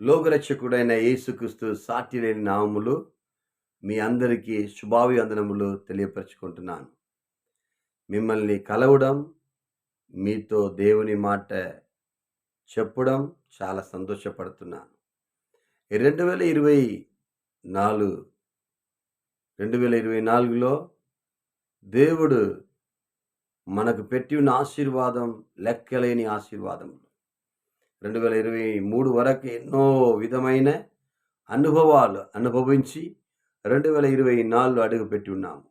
లోకరక్షకుడైన యేసుక్రీస్తు సాటి లేని నామములు మీ అందరికీ శుభాభివందనములు తెలియపరచుకుంటున్నాను. మిమ్మల్ని కలవడం మీతో దేవుని మాట చెప్పడం చాలా సంతోషపడుతున్నాను. రెండు వేల ఇరవై నాలుగు రెండు వేల ఇరవై నాలుగులో దేవుడు మనకు పెట్టి ఉన్న ఆశీర్వాదం లెక్కలేని ఆశీర్వాదములు. రెండు వేల ఇరవై మూడు వరకు ఎన్నో విధమైన అనుభవాలు అనుభవించి రెండు వేల ఇరవై నాలుగు అడుగుపెట్టి ఉన్నాము.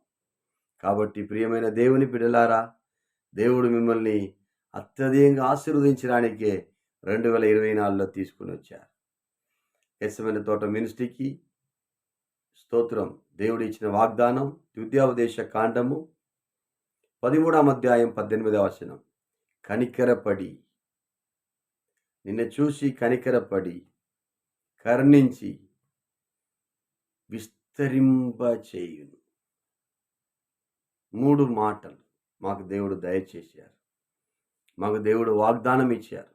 కాబట్టి ప్రియమైన దేవుని బిడలారా దేవుడు మిమ్మల్ని అత్యధికంగా ఆశీర్వదించడానికే రెండు వేల ఇరవై నాలుగులో తీసుకుని వచ్చారు. యశమైన తోట మినిస్ట్రీకి స్తోత్రం దేవుడు ఇచ్చిన వాగ్దానం ద్వితీయోపదేశ కాండము పదిమూడాం అధ్యాయం పద్దెనిమిదవ వచనం. కనికరపడి నిన్ను చూసి కనికరపడి కర్ణించి విస్తరింప చేయును మూడు మాటలు మాకు దేవుడు దయచేశారు. మాకు దేవుడు వాగ్దానం ఇచ్చారు.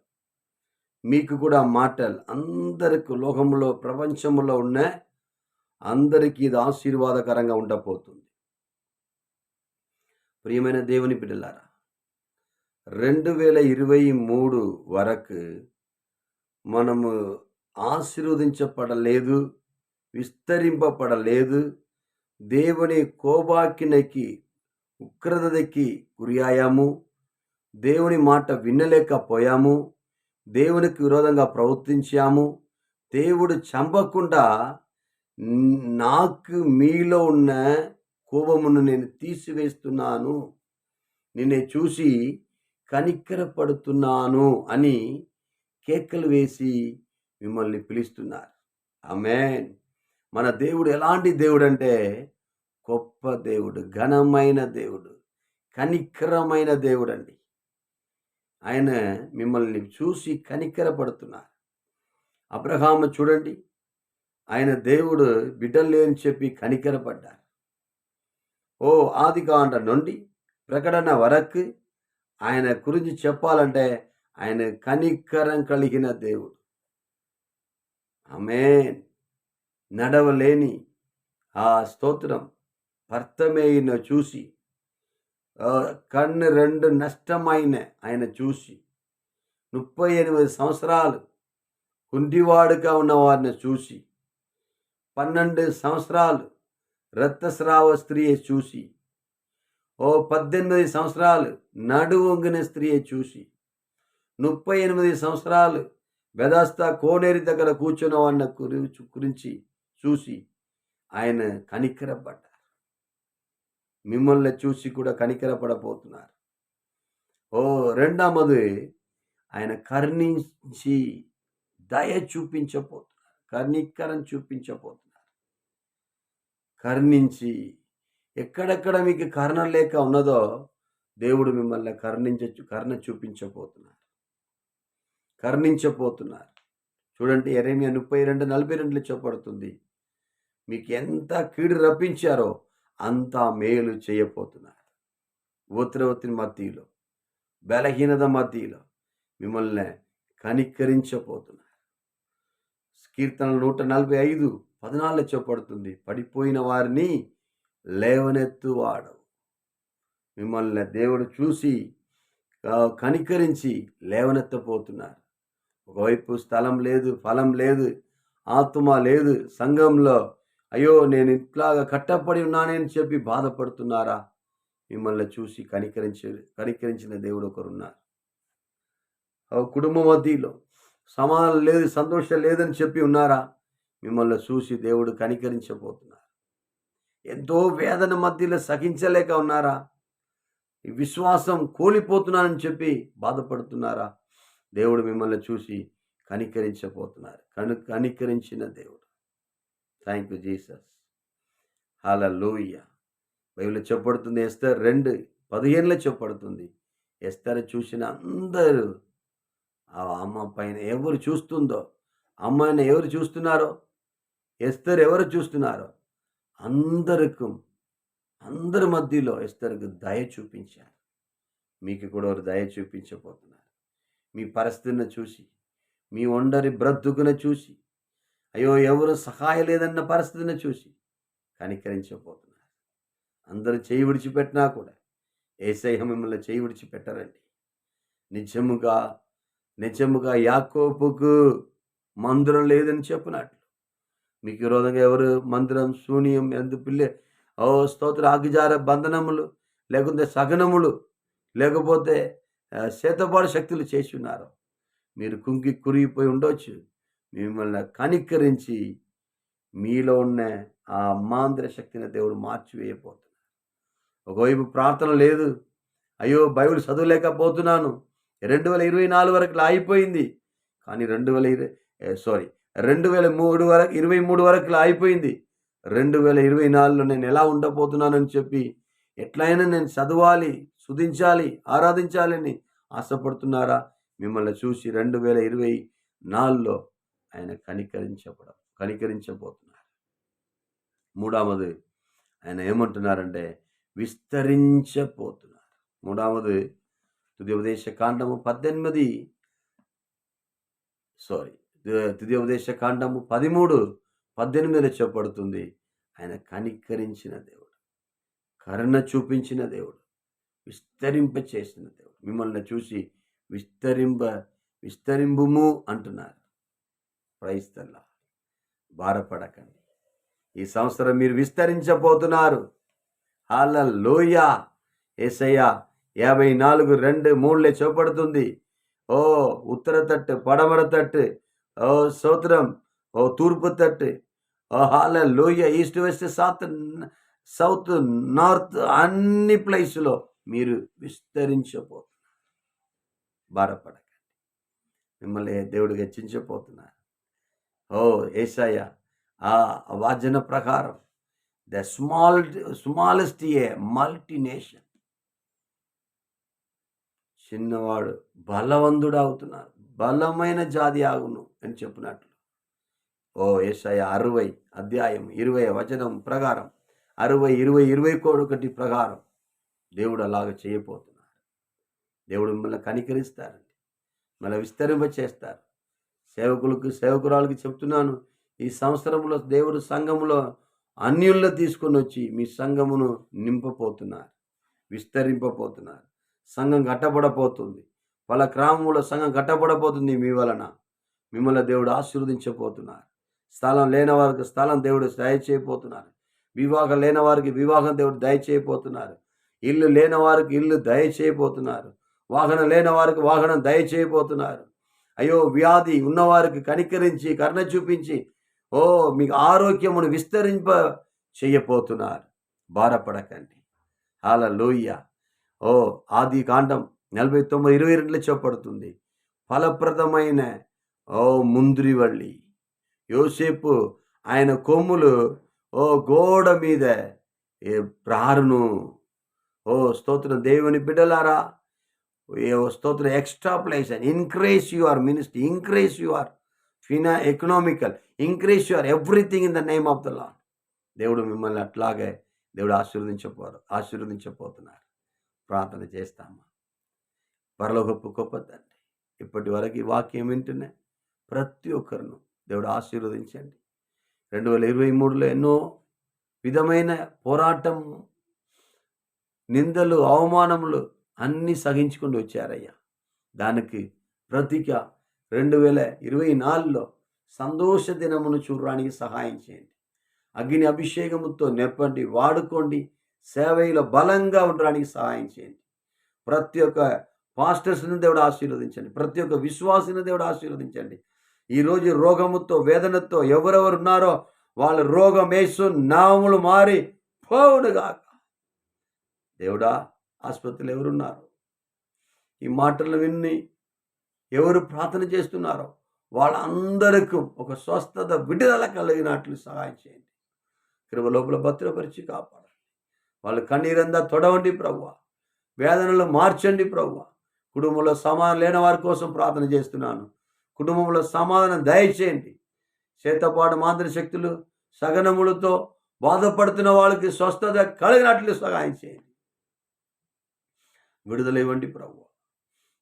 మీకు కూడా మాటలు అందరికి లోకంలో ప్రపంచంలో ఉన్న అందరికీ ఇది ఆశీర్వాదకరంగా ఉండబోతుంది. ప్రియమైన దేవుని బిడ్డలారా రెండు వేల ఇరవై మూడు వరకు మనము ఆశీర్వదించబడలేదు విస్తరింపబడలేదు దేవుని కోబాకినకి ఉగ్రతకి గురయ్యాము దేవుని మాట వినలేకపోయాము దేవునికి విరోధంగా ప్రవర్తించాము దేవుడు చంపకుండా నాకు మీలో ఉన్న కోపమును నేను తీసివేస్తున్నాను నిన్నే చూసి కనికరపడుతున్నాను అని కేకలు వేసి మిమ్మల్ని పిలుస్తున్నారు. ఆమెన్. మన దేవుడు ఎలాంటి దేవుడు అంటే గొప్ప దేవుడు ఘనమైన దేవుడు కనికరమైన దేవుడు అండి ఆయన మిమ్మల్ని చూసి కనికరపడుతున్నారు. అబ్రహాము చూడండి. ఆయన దేవుడు బిడ్డలు లేని చెప్పి కనికరపడ్డారు. ఓ ఆదికాండ నుండి ప్రకటన వరకు ఆయన గురించి చెప్పాలంటే ఆయన కనికరం కలిగిన దేవుడు. ఆమె నడవలేని ఆ స్తోత్రం భర్తమేయిన చూసి కన్ను రెండు నష్టమైన ఆయన చూసి ముప్పై ఎనిమిది సంవత్సరాలు కుంటివాడుగా ఉన్నవారిని చూసి పన్నెండు సంవత్సరాలు రక్తస్రావ స్త్రీ చూసి ఓ పద్దెనిమిది సంవత్సరాలు నడు వంగిన స్త్రీ చూసి ముప్పై ఎనిమిది సంవత్సరాలు బెదాస్తా కోనేరి దగ్గర కూర్చున్న వాడిని గురించి చూసి ఆయన కనికరపడ్డారు. మిమ్మల్ని చూసి కూడా కనికరపడబోతున్నారు. ఓ రెండవది ఆయన కర్ణించి దయ చూపించబోతున్నారు. కర్ణీకరం చూపించబోతున్నారు. కర్ణించి ఎక్కడెక్కడ మీకు కర్ణ లేక ఉన్నదో దేవుడు మిమ్మల్ని కర్ణించచ్చు కర్ణ చూపించబోతున్నారు. కర్ణించబోతున్నారు. చూడండి ఎరేమియా ముప్పై రెండు నలభై రెండులో చెప్పబడుతుంది. మీకు ఎంత కీడు రప్పించారో అంత మేలు చేయబోతున్నారు. ఉత్తరవతిని మధ్యలో బలహీనత మధ్యలో మిమ్మల్ని కనికరించబోతున్నారు. కీర్తన నూట నలభై ఐదు పద్నాలుగు చెప్పబడుతుంది పడిపోయిన వారిని లేవనెత్తువాడు మిమ్మల్ని దేవుడు చూసి కనికరించి లేవనెత్తపోతున్నారు ఒకవైపు స్థలం లేదు ఫలం లేదు ఆత్మ లేదు సంఘంలో అయ్యో నేను ఇట్లాగా కట్టపడి ఉన్నానని చెప్పి బాధపడుతున్నారా? మిమ్మల్ని చూసి కనికరించే కనికరించిన దేవుడు ఒకరున్నారు. కుటుంబ మధ్యలో సమానం లేదు సంతోషం లేదని చెప్పి ఉన్నారా? మిమ్మల్ని చూసి దేవుడు కనికరించబోతున్నారు. ఎంతో వేదన మధ్యలో సహించలేక ఉన్నారా? విశ్వాసం కోల్పోతున్నానని చెప్పి బాధపడుతున్నారా? దేవుడు మిమ్మల్ని చూసి కనికరించబోతున్నారు. కను కనికరించిన దేవుడు. థ్యాంక్ యూ జీసస్ హాల లూయ బైబిల్ చెప్పబడుతుంది ఎస్తర్ రెండు పదిహేనులో చెప్పబడుతుంది. ఎస్తర్ చూసిన అందరూ ఆ అమ్మ పైన ఎవరు చూస్తుందో అమ్మాయిని ఎవరు చూస్తున్నారో ఎస్తర్ ఎవరు చూస్తున్నారో అందరికి అందరి మధ్యలో ఎస్తర్కు దయ చూపించారు. మీకు కూడా వారు దయ చూపించబోతున్నారు. మీ పరిస్థితిని చూసి మీ ఒండరి బ్రతుకును చూసి అయ్యో ఎవరు సహాయం లేదన్న పరిస్థితిని చూసి కనికరించబోతున్నారు. అందరూ చేయి విడిచిపెట్టినా కూడా ఏసయ్య మిమ్మల్ని చేయి విడిచిపెట్టరండి. నిజముగా నిజముగా యాకోపుకు మందిరం లేదని చెప్పినట్లు. మీకు విరోధంగా ఎవరు మందిరం శూన్యం ఎందు పిల్లే ఓ స్తోత్ర అగ్గిజార బంధనములు లేకుంటే సగనములు లేకపోతే ఆ, శక్తులు చేసి ఉన్నారు మీరు కుంకి కురిగిపోయి ఉండొచ్చు. మిమ్మల్ని కనికరించి మీలో ఉన్న ఆ అమ్మాంతర శక్తిని దేవుడు మార్చివేయబోతున్నాడు ఒకవైపు ప్రార్థన లేదు. అయ్యో బైబిల్ చదవలేకపోతున్నాను. రెండు వేల ఇరవై నాలుగు వరకు అయిపోయింది కానీ రెండు వేల ఇరవై సారీ రెండు వేల మూడు వరకు ఇరవై మూడు వరకు అయిపోయింది రెండు వేల ఇరవై నాలుగులో నేను ఎలా ఉండబోతున్నానని చెప్పి ఎట్లయినా నేను చదవాలి. స్థుతించాలి ఆరాధించాలని ఆశపడుతున్నారా? మిమ్మల్ని చూసి రెండు వేల ఇరవై నాలుగులో ఆయన కనికరించబడ కనికరించబోతున్నారు. మూడవది ఆయన ఏమంటున్నారంటే విస్తరించబోతున్నారు. మూడవది తుదియోపదేశ కాండము పద్దెనిమిది సారీ తుదియోపదేశ కాండము పదిమూడు పద్దెనిమిదిలో చెప్పబడుతుంది. ఆయన కనికరించిన దేవుడు కరుణ చూపించిన దేవుడు. విస్తరింప చేసిన దేవుడు. మిమ్మల్ని చూసి విస్తరింప విస్తరింపుము అంటున్నారు. క్రైస్తల్లా బాధపడకండి ఈ సంవత్సరం మీరు విస్తరించబోతున్నారు. హాల లోయ ఏసయ్య యాభై నాలుగు రెండు మూడులే చూపడుతుంది ఓ ఉత్తర తట్టు పడమర తట్టు ఓ సౌత్రం ఓ తూర్పు తట్టు ఓ హాల లోయ east west south south north అన్ని ప్లేసులో మీరు విస్తరించబోతున్నారు. బాధపడకండి మిమ్మల్ని దేవుడు హెచ్చించబోతున్నారు ఓ ఏసయ్య ఆ వాజన ప్రకారం the small smallest a multination. చిన్నవాడు బలవంతుడు అవుతున్నారు. బలమైన జాతి ఆగును అని చెప్పినట్లు. ఓ ఏసయ అరవై అధ్యాయం ఇరవై వచనం ప్రకారం అరవై ఇరవై ఇరవై ఒకటి ప్రకారం దేవుడు అలాగ చేయబోతున్నారు. దేవుడు మిమ్మల్ని కనికరిస్తారండి. మళ్ళీ విస్తరింప చేస్తారు సేవకులకు సేవకురాలకి చెప్తున్నాను ఈ సంవత్సరంలో దేవుడు సంఘములో అన్యుల్లో తీసుకొని వచ్చి మీ సంఘమును నింపపోతున్నారు విస్తరింపపోతున్నారు సంఘం కట్టబడపోతుంది పల గ్రామంలో సంఘం కట్టబడపోతుంది మీ వలన. మిమ్మల్ని దేవుడు ఆశీర్వదించబోతున్నారు. స్థలం లేని వారికి స్థలం దేవుడు దయచేయబోతున్నారు. వివాహం లేని వారికి వివాహం దేవుడు దయచేయబోతున్నారు. ఇల్లు లేని వారికి ఇల్లు దయచేయబోతున్నారు. వాహనం లేని వారికి వాహనం దయచేయబోతున్నారు. అయ్యో వ్యాధి ఉన్నవారికి కనికరించి కరుణ చూపించి ఓ మీకు ఆరోగ్యమును విస్తరింప చేయబోతున్నారు. బాధపడకండి. అలా లోయ ఓ ఆది కాండం నలభై తొమ్మిది ఇరవై రెండులో చెప్పబడుతుంది. ఫలప్రదమైన ఓ ముంద్రివల్లి. యోసేపు ఆయన కొమ్ములు ఓ గోడ మీద ఏ ప్రారును ఓ స్తోత్రం. దేవుని బిడ్డలారా ఏ ఓ స్తోత్రం. Extra place and increase your ministry. Increase your finance economical. Increase your everything in the name of the lord దేవుడు మిమ్మల్ని అట్లాగే దేవుడు ఆశీర్వదించపోరు ఆశీర్వదించబోతున్నారు. ప్రార్థన చేస్తామా? పరలో గొప్ప తండ్రి ఇప్పటి వరకు ఈ వాక్యం వింటున్నా ప్రతి ఒక్కరును దేవుడు ఆశీర్వదించండి. రెండు వేల ఇరవై మూడులో ఎన్నో విధమైన పోరాటం నిందలు అవమానములు అన్నీ సహించుకుంటూ వచ్చారయ్యా. దానికి ప్రతిక రెండు వేల ఇరవై నాలుగులో సంతోష దినమును చూడడానికి సహాయం చేయండి. అగ్ని అభిషేకముతో నెప్పండి వాడుకోండి సేవలో బలంగా ఉండడానికి సహాయం చేయండి. ప్రతి ఒక్క పాస్టర్స్ని దేవుడు ఆశీర్వదించండి ప్రతి ఒక్క విశ్వాసిని దేవుడు ఆశీర్వదించండి. ఈరోజు రోగముతో వేదనతో ఎవరెవరు ఉన్నారో వాళ్ళ రోగం వేసు మారి పోవుడుగాక దేవుడా ఆసుపత్రిలో ఎవరున్నారు? ఈ మాటలు విన్ని ఎవరు ప్రార్థన చేస్తున్నారో వాళ్ళందరికీ ఒక స్వస్థత విడుదల కలిగినట్లు సహాయం చేయండి. కృప లోపల భద్రపరిచి కాపాడండి. వాళ్ళ కన్నీరందా తొడవండి ప్రవ్వ. వేదనలు మార్చండి ప్రవ్వ. కుటుంబంలో సమాధానం లేని వారి కోసం ప్రార్థన చేస్తున్నాను. కుటుంబంలో సమాధానం దయచేయండి. చేతపాటు మాంత్ర శక్తులు సగనములతో బాధపడుతున్న వాళ్ళకి స్వస్థత కలిగినట్లు సహాయం చేయండి. విడుదల ఇవ్వండి ప్రభు.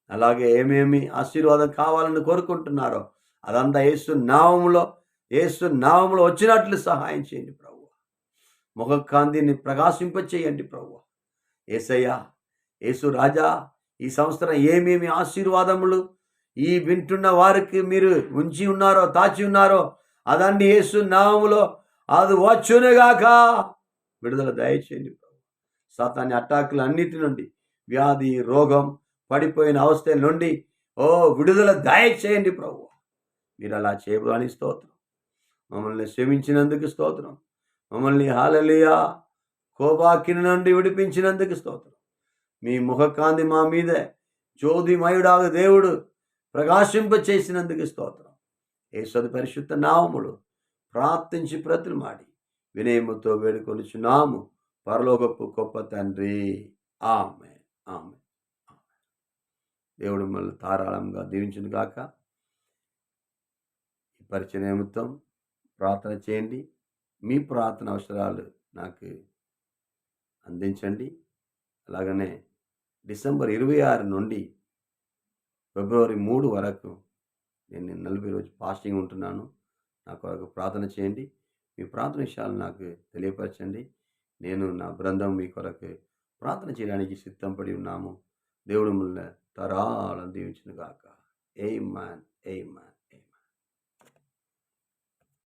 అలాగే ఏమేమి ఆశీర్వాదం కావాలని కోరుకుంటున్నారో అదంతా ఏసు నామంలో ఏసు నామంలో వచ్చినట్లు సహాయం చేయండి ప్రభు. ముఖకాంతిని ప్రకాశింపచేయండి ప్రభు. ఏసయ్యా యేసు రాజా ఈ సంవత్సరం ఏమేమి ఆశీర్వాదములు ఈ వింటున్న వారికి మీరు ఉంచి ఉన్నారో దాచి ఉన్నారో అదండి యేసు నామములో అది వచ్చునుగాక. విడుదల దయచేయండి ప్రభు. సాతాన్ని అటాకులు అన్నిటి నుండి వ్యాధి రోగం పడిపోయిన అవస్థ నుండి ఓ విడుదల దయచేయండి ప్రభు మీరు అలా చేయబోని స్తోత్రం. మమ్మల్ని క్షమించినందుకు స్తోత్రం. మమ్మల్ని హాలలియా కోపాకిని నుండి విడిపించినందుకు స్తోత్రం. మీ ముఖకాంతి మా మీదే జ్యోతిమయుడాగ దేవుడు ప్రకాశింప చేసినందుకు స్తోత్రం. యేసది పరిశుద్ధ నామములు ప్రార్థించి ప్రతిమాడి వినయముతో వేడుకొనిచున్నాము. పరలోకపు గొప్ప తండ్రి. ఆమె ఆమె దేవుడు మిమ్మల్ని ధారాళంగా దీవించును గాక. ఈ పరిచయ నిమిత్తం ప్రార్థన చేయండి. మీ ప్రార్థన అవసరాలు నాకు అందించండి. అలాగనే డిసెంబర్ ఇరవై ఆరు నుండి ఫిబ్రవరి మూడు వరకు నేను నలభై రోజు ఫాస్టింగ్ ఉంటున్నాను. నా కొరకు ప్రార్థన చేయండి. మీ ప్రార్థన విషయాలు నాకు తెలియపరచండి. నేను నా బృందం మీ కొరకు ప్రార్థన చేయడానికి సిద్ధపడి ఉన్నాము. దేవుడు మిమ్మల్ని తరాలను దీవించిన గాక. ఏ మ్యాన్ ఏ మ్యాన్